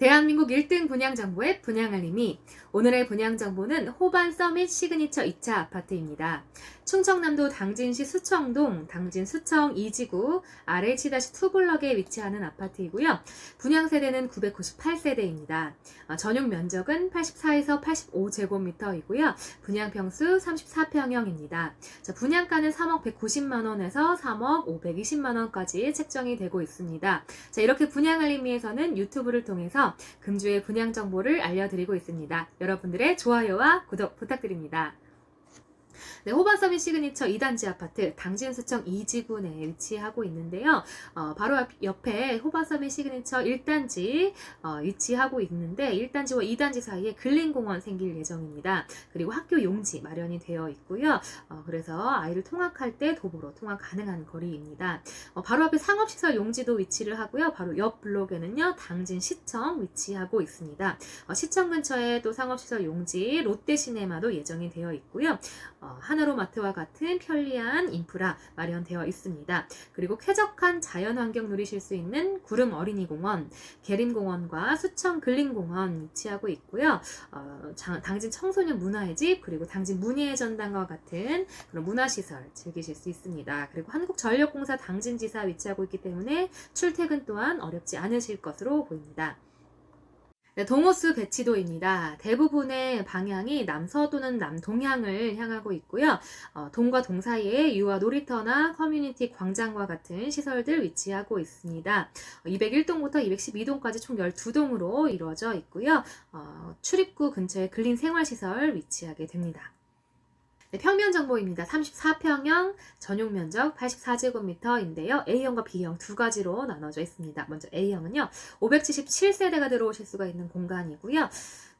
대한민국 1등 분양 정보의 분양 알림이 오늘의 분양 정보는 호반 서밋 시그니처 2차 아파트입니다. 충청남도 당진시 수청동 당진 수청 2지구 RH-2블럭에 위치하는 아파트이고요. 분양 세대는 998세대입니다. 어, 전용 면적은 84에서 85제곱미터이고요. 분양 평수 34평형입니다. 자, 분양가는 3억 190만 원에서 3억 520만 원까지 책정이 되고 있습니다. 자, 이렇게 분양 알림위에서는 유튜브를 통해서 금주의 분양 정보를 알려드리고 있습니다. 여러분들의 좋아요와 구독 부탁드립니다. 네, 호반 서밋 시그니처 2단지 아파트 당진수청 2지구 내에 위치하고 있는데요. 어, 바로 앞- 옆에 호반 서밋 시그니처 1단지 어, 위치하고 있는데 1단지와 2단지 사이에 근린공원 생길 예정입니다. 그리고 학교 용지 마련이 되어 있고요. 어, 그래서 아이를 통학할 때 도보로 통학 가능한 거리입니다. 어, 바로 앞에 상업시설 용지도 위치를 하고요. 바로 옆 블록에는요, 당진시청 위치하고 있습니다. 어, 시청 근처에 또 상업시설 용지, 롯데시네마도 예정이 되어 있고요. 어, 하나로마트와 같은 편리한 인프라 마련되어 있습니다. 그리고 쾌적한 자연환경 누리실 수 있는 구름 어린이공원, 계림공원과 수청 근린공원 위치하고 있고요. 어, 장- 당진 청소년 문화의 집, 그리고 당진 문예의 전당과 같은 그런 문화시설 즐기실 수 있습니다. 그리고 한국전력공사 당진지사 위치하고 있기 때문에 출퇴근 또한 어렵지 않으실 것으로 보입니다. 네, 동호수 배치도입니다. 대부분의 방향이 남서도는 남동향을 향하고 있고요. 어, 동과 동 사이에 유아 놀이터나 커뮤니티 광장과 같은 시설들 위치하고 있습니다. 201동부터 212동까지 총 12동으로 이루어져 있고요. 어, 출입구 근처에 근린 생활시설 위치하게 됩니다. 네, 평면 정보입니다. 34평형 전용 면적 84제곱미터인데요. A형과 B형 두 가지로 나눠져 있습니다. 먼저 A형은요. 577세대가 들어오실 수가 있는 공간이고요.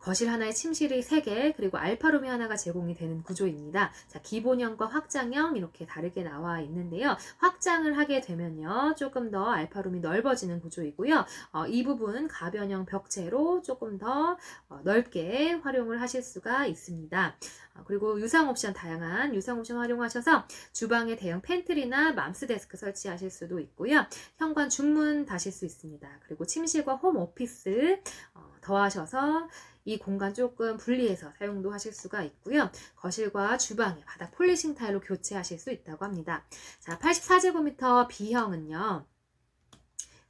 거실 하나에 침실이 3개, 그리고 알파룸이 하나가 제공이 되는 구조입니다. 자, 기본형과 확장형 이렇게 다르게 나와 있는데요. 확장을 하게 되면요. 조금 더 알파룸이 넓어지는 구조이고요. 어, 이 부분 가변형 벽체로 조금 더 어, 넓게 활용을 하실 수가 있습니다. 어, 그리고 유상 옵션 다양한 유상 옵션 활용하셔서 주방에 대형 팬트리나 맘스 데스크 설치하실 수도 있고요. 현관 중문 다실 수 있습니다. 그리고 침실과 홈 오피스 어, 더하셔서 이 공간 조금 분리해서 사용도 하실 수가 있고요. 거실과 주방에 바닥 폴리싱 타일로 교체하실 수 있다고 합니다. 자, 84제곱미터 B형은요.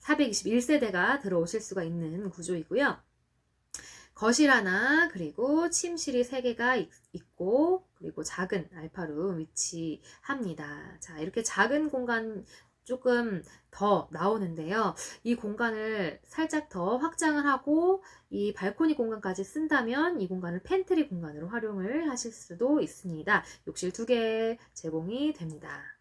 421세대가 들어오실 수가 있는 구조이고요. 거실 하나, 그리고 침실이 3개가 있고, 그리고 작은 알파룸 위치합니다. 자, 이렇게 작은 공간 조금 더 나오는데요. 이 공간을 살짝 더 확장을 하고 이 발코니 공간까지 쓴다면 이 공간을 팬트리 공간으로 활용을 하실 수도 있습니다. 욕실 두 개 제공이 됩니다.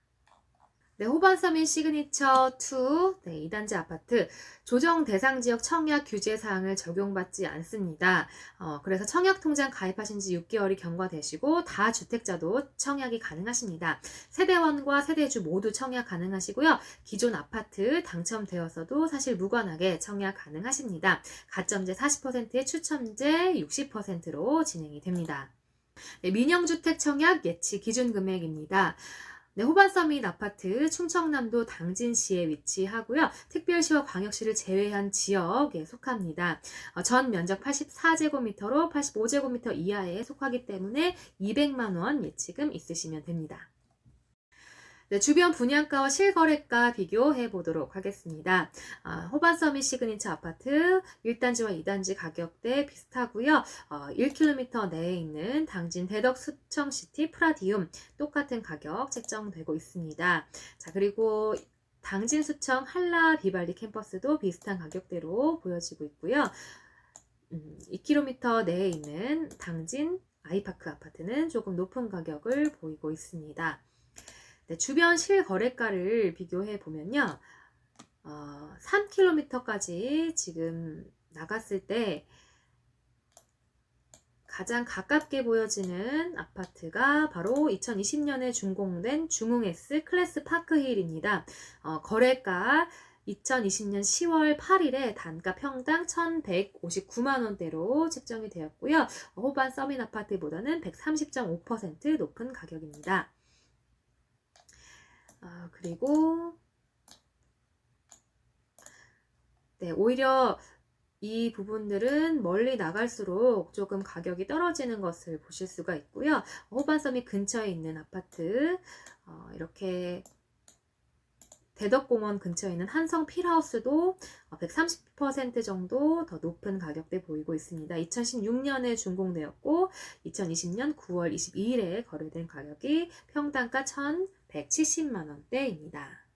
네, 호반 서민 시그니처 2, 네, 2단지 아파트. 조정 대상 지역 청약 규제 사항을 적용받지 않습니다. 어, 그래서 청약 통장 가입하신 지 6개월이 경과되시고, 다 주택자도 청약이 가능하십니다. 세대원과 세대주 모두 청약 가능하시고요. 기존 아파트 당첨되어서도 사실 무관하게 청약 가능하십니다. 가점제 40%에 추첨제 60%로 진행이 됩니다. 네, 민영주택 청약 예치 기준 금액입니다. 네, 호반서민 아파트 충청남도 당진시에 위치하고요. 특별시와 광역시를 제외한 지역에 속합니다. 어, 전 면적 84제곱미터로 85제곱미터 이하에 속하기 때문에 200만 원 예치금 있으시면 됩니다. 네, 주변 분양가와 실거래가 비교해 보도록 하겠습니다. 아, 호반 서밋 시그니처 아파트 1단지와 2단지 가격대 비슷하고요. 어, 1km 내에 있는 당진 대덕 수청시티 프라디움 똑같은 가격 책정되고 있습니다. 자, 그리고 당진 수청 한라 비발디 캠퍼스도 비슷한 가격대로 보여지고 있고요. 음, 2km 내에 있는 당진 아이파크 아파트는 조금 높은 가격을 보이고 있습니다. 네, 주변 실거래가를 비교해 보면요. 어, 3km까지 지금 나갔을 때 가장 가깝게 보여지는 아파트가 바로 2020년에 준공된 중흥S 클래스 파크힐입니다. 어, 거래가 2020년 10월 8일에 단가 평당 1,159만 원대로 책정이 되었고요. 호반 서민 아파트보다는 130.5% 높은 가격입니다. 아, 그리고 네, 오히려 이 부분들은 멀리 나갈수록 조금 가격이 떨어지는 것을 보실 수가 있고요. 호반섬이 근처에 있는 아파트, 어, 이렇게 대덕공원 근처에 있는 한성 필하우스도 130% 정도 더 높은 가격대 보이고 있습니다. 2016년에 준공되었고 2020년 9월 22일에 거래된 가격이 평당가 1,170만 원대입니다.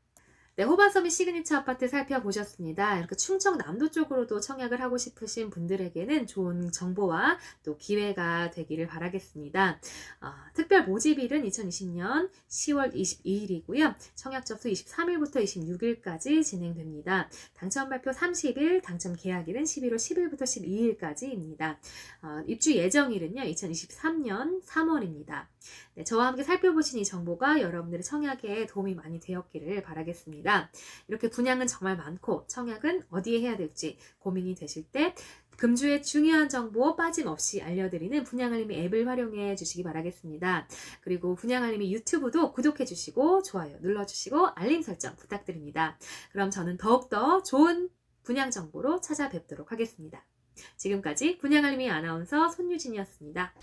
네, 호반섬이 시그니처 아파트 살펴보셨습니다. 이렇게 충청 남도 쪽으로도 청약을 하고 싶으신 분들에게는 좋은 정보와 또 기회가 되기를 바라겠습니다. 어, 특별 모집일은 2020년 10월 22일이고요. 청약 접수 23일부터 26일까지 진행됩니다. 당첨 발표 30일, 당첨 계약일은 11월 10일부터 12일까지입니다. 어, 입주 예정일은요, 2023년 3월입니다. 네, 저와 함께 살펴보신 이 정보가 여러분들의 청약에 도움이 많이 되었기를 바라겠 습니다. 이렇게 분양은 정말 많고 청약은 어디에 해야 될지 고민이 되실 때 금주의 중요한 정보 빠짐없이 알려드리는 분양알림이 앱을 활용해 주시기 바라겠습니다. 그리고 분양알림이 유튜브도 구독해 주시고 좋아요 눌러주시고 알림 설정 부탁드립니다. 그럼 저는 더욱더 좋은 분양 정보로 찾아뵙도록 하겠습니다. 지금까지 분양알림이 아나운서 손유진이었습니다.